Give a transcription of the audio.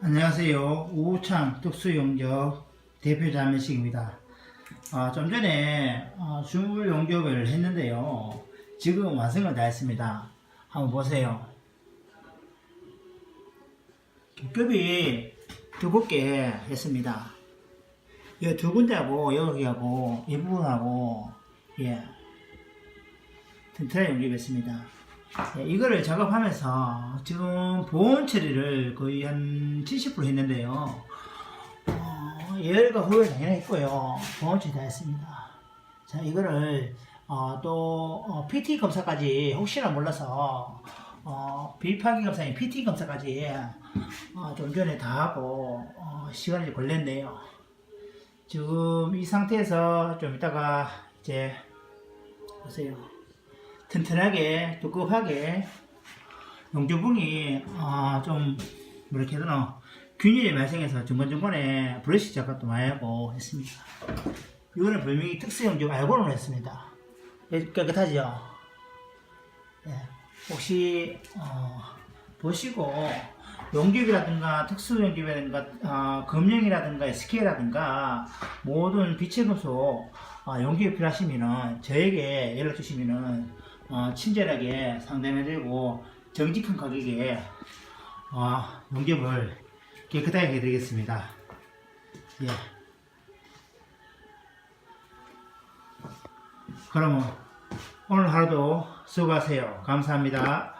안녕하세요. 우창 특수용접 대표 자매식입니다. 아, 좀 전에 어, 줄 용접을 했는데요. 지금 완성을 다 했습니다. 한번 보세요. 급이 두껍게 했습니다. 이 두 군데하고 여기하고 이 부분하고 예 튼튼하게 용접했습니다. 예, 이거를 작업하면서 지금 보온 처리를 거의 한 70% 했는데요. 어, 예열과 후열 당연히 했고요. 보온 처리 다 했습니다. 자, 이거를 어, 또 어, PT 검사까지 혹시나 몰라서 어, 비파기 검사인 PT 검사까지 어, 좀 전에 다 하고 어, 시간이 좀 걸렸네요. 지금 이 상태에서 좀 이따가 이제 보세요. 튼튼하게 두껍하게. 용접봉이 아, 좀 뭐렇게 되나? 균일이 발생해서 중간중간에 브러쉬 작업도 많이 하고 했습니다. 이거는 분명히 특수 용접 알고는 했습니다. 예, 깨끗하죠 예, 혹시 어, 보시고 용접이라든가 특수 용접이라든가 어, 금형이라든가 SK라든가 모든 빛의 금속 어, 용접이 필요하시면은 저에게 연락 주시면은 어, 친절하게 상담해드리고 정직한 가격에 어, 용접을 깨끗하게 해드리겠습니다. 예. 그러면 오늘 하루도 수고하세요. 감사합니다.